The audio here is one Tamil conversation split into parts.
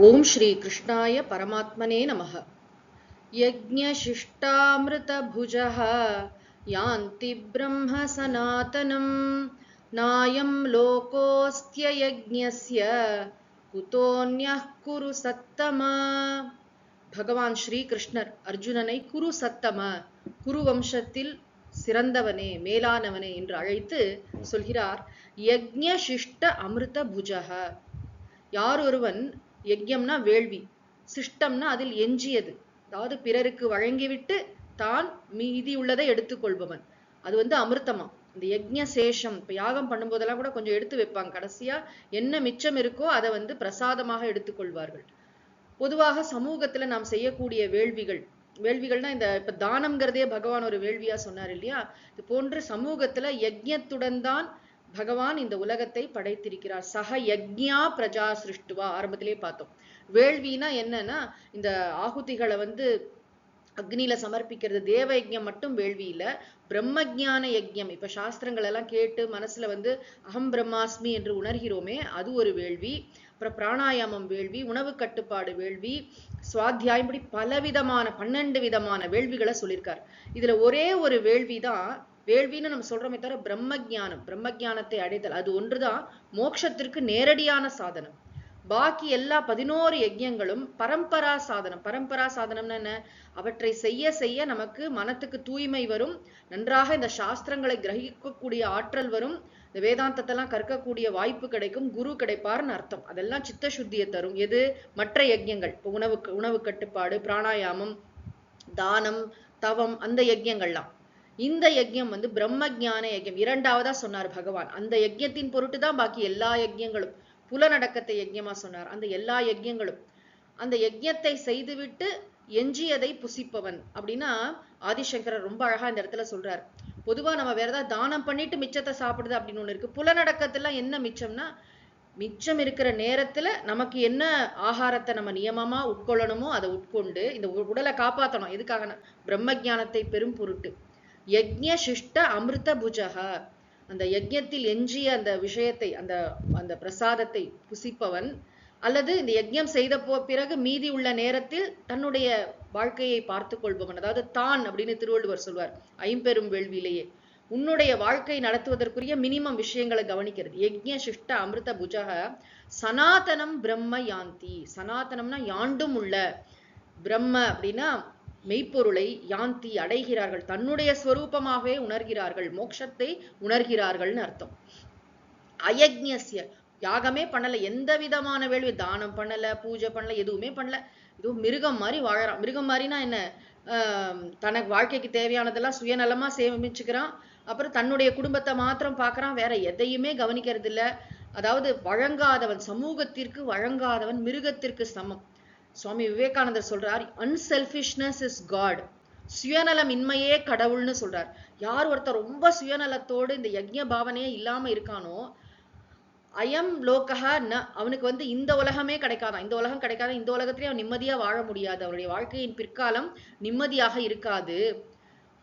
ஓம் ஸ்ரீ கிருஷ்ணாய பரமாத்மனே நமः यज्ञशिष्टामृतभुजः यान्ति ब्रह्म सनातनं नायं लोकोऽस्त्ययज्ञस्य குதோன்யः குரு சத்தமா பகவான் ஸ்ரீ கிருஷ்ணர் அர்ஜுனனை குரு சத்தம குரு வம்சத்தில் சிறந்தவனே மேலானவனே என்று அழைத்து சொல்கிறார் யக்ஞ சிஷ்ட அமிர்த புஜக யார் ஒருவன் யஜ்யம்னா வேள்வி. சிஷ்டம்னா அதில் எஞ்சியது. அதாவது பிறருக்கு வழங்கிவிட்டு தான் மீதி உள்ளதை எடுத்துக்கொள்பவன். அது வந்து அமிர்தமா. இந்த யஜ்ய சேஷம் இப்ப யாகம் பண்ணும்போதெல்லாம் கூட கொஞ்சம் எடுத்து வைப்பாங்க. கடைசியா என்ன மிச்சம் இருக்கோ அதை வந்து பிரசாதமாக எடுத்துக்கொள்வார்கள். பொதுவாக சமூகத்துல நாம் செய்யக்கூடிய வேள்விகள் வேள்விகள்னா இந்த இப்ப தானம்ங்கிறதே பகவான் ஒரு வேள்வியா சொன்னார் இல்லையா? இது போன்று சமூகத்துல யஜ்யத்துடன் தான் பகவான் இந்த உலகத்தை படைத்திருக்கிறார். சக யக்ஞா பிரஜா சிருஷ்டுவா ஆரம்பத்திலே பார்த்தோம். வேள்வினா என்னன்னா இந்த ஆகுதிகளை வந்து அக்னியில சமர்ப்பிக்கிறது தேவ யஜ்யம் மட்டும் வேள்வி இல்ல பிரம்ம ஜான யஜ்யம் இப்ப சாஸ்திரங்கள் எல்லாம் கேட்டு மனசுல வந்து அகம் பிரம்மாஸ்மி என்று உணர்கிறோமே அது ஒரு வேள்வி. அப்புறம் பிராணாயாமம் வேள்வி உணவு கட்டுப்பாடு வேள்வி சுவாத்தியாயம் இப்படி பலவிதமான பன்னெண்டு விதமான வேள்விகளை சொல்லியிருக்கார். இதுல ஒரே ஒரு வேள்விதான் வேள்வின்னு நம்ம சொல்றோமே தவிர பிரம்ம ஜானம் பிரம்ம ஜானத்தை அடைதல் அது ஒன்றுதான். மோட்சத்திற்கு நேரடியான சாதனம். பாக்கி எல்லா பதினோரு யஜ்யங்களும் பரம்பரா சாதனம். பரம்பரா சாதனம்னு என்ன? அவற்றை செய்ய செய்ய நமக்கு மனத்துக்கு தூய்மை வரும். நன்றாக இந்த சாஸ்திரங்களை கிரகிக்கக்கூடிய ஆற்றல் வரும். இந்த வேதாந்தத்தெல்லாம் கற்கக்கூடிய வாய்ப்பு கிடைக்கும். குரு கிடைப்பார்னு அர்த்தம். அதெல்லாம் சித்த சுத்தியை தரும். எது? மற்ற யஜ்யங்கள். இப்போ உணவு உணவு கட்டுப்பாடு பிராணாயாமம் தானம் தவம் அந்த யஜ்யங்கள்லாம். இந்த யஜ்யம் வந்து பிரம்ம ஜான யஜ்யம். இரண்டாவதா சொன்னார் பகவான். அந்த யஜ்யத்தின் பொருட்டு தான் பாக்கி எல்லா யஜ்யங்களும். புலநடக்கத்தை யஜ்யமா சொன்னார். அந்த எல்லா யஜ்யங்களும். அந்த யஜ்யத்தை செய்துவிட்டு எஞ்சியதை புசிப்பவன் அப்படின்னா ஆதிசங்கரர் ரொம்ப அழகா இந்த இடத்துல சொல்றார். பொதுவா நம்ம வேற ஏதாவது தானம் பண்ணிட்டு மிச்சத்தை சாப்பிடுது அப்படின்னு ஒண்ணு இருக்கு. புலநடக்கத்துல என்ன மிச்சம்னா மிச்சம் இருக்கிற நேரத்துல நமக்கு என்ன ஆகாரத்தை நம்ம நியமமா உட்கொள்ளணுமோ அதை உட்கொண்டு இந்த உடலை காப்பாத்தணும். எதுக்காக பிரம்ம ஜானத்தை பெரும் பொருட்டு. யஜ்ய சிஷ்ட அமிர்த புஜகா அந்த யஜ்யத்தில் எஞ்சிய அந்த விஷயத்தை அந்த அந்த பிரசாதத்தை புசிப்பவன் அல்லது இந்த யஜ்யம் செய்த போ பிறகு மீதி உள்ள நேரத்தில் தன்னுடைய வாழ்க்கையை பார்த்து கொள்பவன். அதாவது தான் அப்படின்னு திருவள்ளுவர் சொல்வார் ஐம்பெரும் வேள்வியிலேயே. உன்னுடைய வாழ்க்கை நடத்துவதற்குரிய மினிமம் விஷயங்களை கவனிக்கிறது. யஜ்ய சிஷ்ட அமிர்த புஜக சனாதனம் பிரம்ம யாந்தி. சனாதனம்னா யாண்டும் உள்ள பிரம்ம அப்படின்னா மெய்ப்பொருளை யாந்தி அடைகிறார்கள். தன்னுடைய ஸ்வரூபமாகவே உணர்கிறார்கள். மோட்சத்தை உணர்கிறார்கள்னு அர்த்தம். அயக்ஞசிய யாகமே பண்ணல. எந்த விதமான வேள்வி தானம் பண்ணல பூஜை பண்ணல எதுவுமே பண்ணல. இதுவும் மிருகம் மாதிரி வாழறான். மிருகம் மாதிரினா என்ன? தனக்கு வாழ்க்கைக்கு தேவையானதெல்லாம் சுயநலமா சேமிச்சுக்கிறான். அப்புறம் தன்னுடைய குடும்பத்தை மாத்திரம் பார்க்கறான். வேற எதையுமே கவனிக்கிறது இல்லை அதாவது வழங்காதவன் சமூகத்திற்கு வழங்காதவன் மிருகத்திற்கு சமம். சுவாமி விவேகானந்தர் சொல்றார் அன்செல்ஃபிஷ்னஸ் இஸ் காட் சுயநலம் இன்மையே கடவுள்னு சொல்றார். யார் ஒருத்தர் ரொம்ப சுயநலத்தோடு இந்த யஜ்ய பாவனையே இல்லாம இருக்கானோ அயம் லோகஹா ந அவனுக்கு வந்து இந்த உலகமே கிடைக்காதான் இந்த உலகம் கிடைக்காத இந்த உலகத்திலேயே அவன் நிம்மதியா வாழ முடியாது. அவனுடைய வாழ்க்கையின் பிற்காலம் நிம்மதியாக இருக்காது.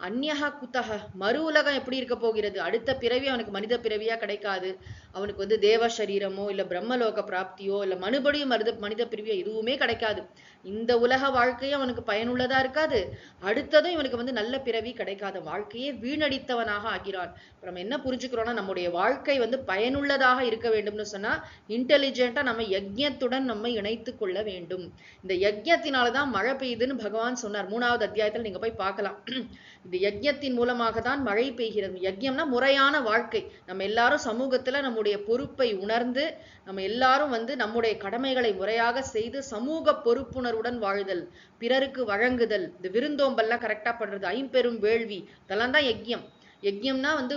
அந்யகா குத்தக மறு உலகம் எப்படி இருக்க போகிறது? அடுத்த பிறவி அவனுக்கு மனித பிறவியா கிடைக்காது. அவனுக்கு வந்து தேவ சரீரமோ இல்ல பிரம்மலோக பிராப்தியோ இல்ல மறுபடியும் மனித மனித பிறவியோ எதுவுமே கிடைக்காது. இந்த உலக வாழ்க்கையும் அவனுக்கு பயனுள்ளதா இருக்காது. அடுத்ததும் இவனுக்கு வந்து நல்ல பிறவி கிடைக்காத வாழ்க்கையே வீணடித்தவனாக ஆகிறான். நம்ம என்ன புரிஞ்சுக்கிறோம்னா நம்முடைய வாழ்க்கை வந்து பயனுள்ளதாக இருக்க வேண்டும்னு சொன்னா இன்டெலிஜென்ட்டா நம்ம யஜ்யத்துடன் நம்ம இணைத்து கொள்ள வேண்டும். இந்த யஜ்யத்தினாலதான் மழை பெய்யுதுன்னு பகவான் சொன்னார். மூணாவது அத்தியாயத்துல நீங்க போய் பார்க்கலாம். இந்த யஜ்யத்தின் மூலமாக தான் மழை பெய்கிறது. யஜ்யம்னா முறையான வாழ்க்கை. நம்ம எல்லாரும் சமூகத்தில் நம்முடைய பொறுப்பை உணர்ந்து நம்ம எல்லாரும் வந்து நம்முடைய கடமைகளை முறையாக செய்து சமூக பொறுப்புணர்வுடன் வாழுதல் பிறருக்கு வழங்குதல் இந்த விருந்தோம்பல்லாம் கரெக்டாக பண்ணுறது ஐம்பெரும் வேள்வி இதெல்லாம் தான் யஜ்யம். யஜ்யம்னா வந்து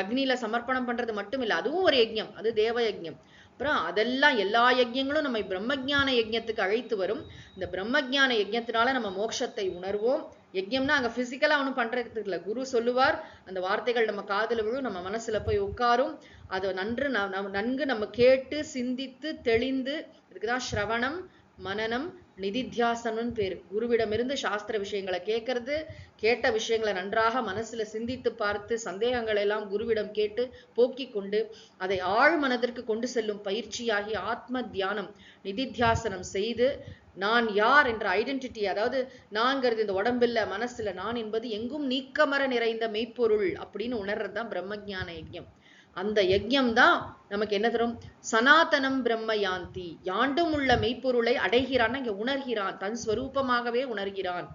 அக்னியில சமர்ப்பணம் பண்றது மட்டும் இல்லை அதுவும் ஒரு யஜ்யம். அது தேவ யஜ்யம். அப்புறம் அதெல்லாம் எல்லா யஜ்யங்களும் நம்ம பிரம்மஜான யஜ்யத்துக்கு அழைத்து வரும். இந்த பிரம்மஜான யஜ்யத்தினால நம்ம மோட்சத்தை உணர்வோம். யஜ்யம்னா அங்கே ஃபிசிக்கலாக ஒன்றும் பண்ணுறதுக்கு இல்லை. குரு சொல்லுவார் அந்த வார்த்தைகள் நம்ம காதில் விழும் நம்ம மனசில் போய் உட்காரும். அதை நன்று நன்கு நம்ம கேட்டு சிந்தித்து தெளிந்து இதுக்கு தான் ஸ்ரவணம். மனனம் நிதித்தியாசனம் பேர். குருவிடமிருந்து சாஸ்திர விஷயங்களை கேட்கறது கேட்ட விஷயங்களை நன்றாக மனசுல சிந்தித்து பார்த்து சந்தேகங்களை எல்லாம் குருவிடம் கேட்டு போக்கிக் கொண்டு அதை ஆழ் மனதிற்கு கொண்டு செல்லும் பயிற்சியாகி ஆத்ம தியானம் நிதித்தியாசனம் செய்து நான் யார் என்ற ஐடென்டிட்டி அதாவது நான்கிறது இந்த உடம்பில்ல மனசுல நான் என்பது எங்கும் நீக்கமர நிறைந்த மெய்ப்பொருள் அப்படின்னு உணர்றதுதான் பிரம்மஜான யஜ்யம். அந்த யஜ்யம் தான் நமக்கு என்ன தரும்? சனாதனம் பிரம்ம யாந்தி யாண்டும் உள்ள மெய்ப்பொருளை அடைகிறான் இங்க உணர்கிறான். தன் ஸ்வரூபமாகவே உணர்கிறான்.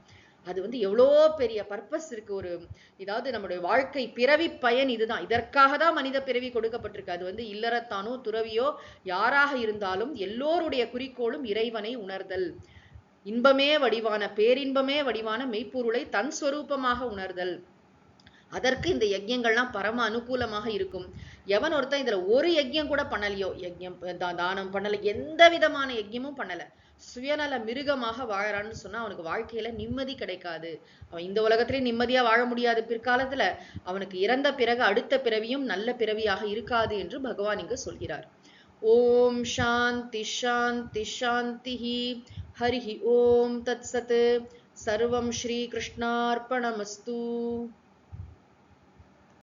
அது வந்து எவ்வளோ பெரிய பர்பஸ் இருக்கு ஒரு இதாவது நம்முடைய வாழ்க்கை பிறவி பயன் இதுதான். இதற்காக தான் மனித பிறவி கொடுக்கப்பட்டிருக்கு. அது வந்து இல்லறத்தானோ துறவியோ யாராக இருந்தாலும் எல்லோருடைய குறிக்கோளும் இறைவனை உணர்தல். இன்பமே வடிவான பேரின்பமே வடிவான மெய்ப்பொருளை தன் ஸ்வரூபமாக உணர்தல். அதற்கு இந்த யஜ்யங்கள்லாம் பரம அனுகூலமாக இருக்கும். எவன் ஒருத்தன் இதுல ஒரு யஜ்யம் கூட பண்ணலையோ யஜ்யம் தானம் பண்ணல எந்த விதமான யஜ்யமும் பண்ணல. சுயநல மிருகமாக வாழறான்னு சொன்னா அவனுக்கு வாழ்க்கையில நிம்மதி கிடைக்காது. அவன் இந்த உலகத்திலேயே நிம்மதியா வாழ முடியாது. பிற்காலத்துல அவனுக்கு இறந்த பிறகு அடுத்த பிறவியும் நல்ல பிறவியாக இருக்காது என்று பகவான் இங்கு சொல்கிறார். ஓம் சாந்தி ஷாந்தி ஷாந்திஹி ஹரிஹி ஓம் தத்சத் சர்வம் ஸ்ரீ கிருஷ்ணார்ப்பணமஸ்து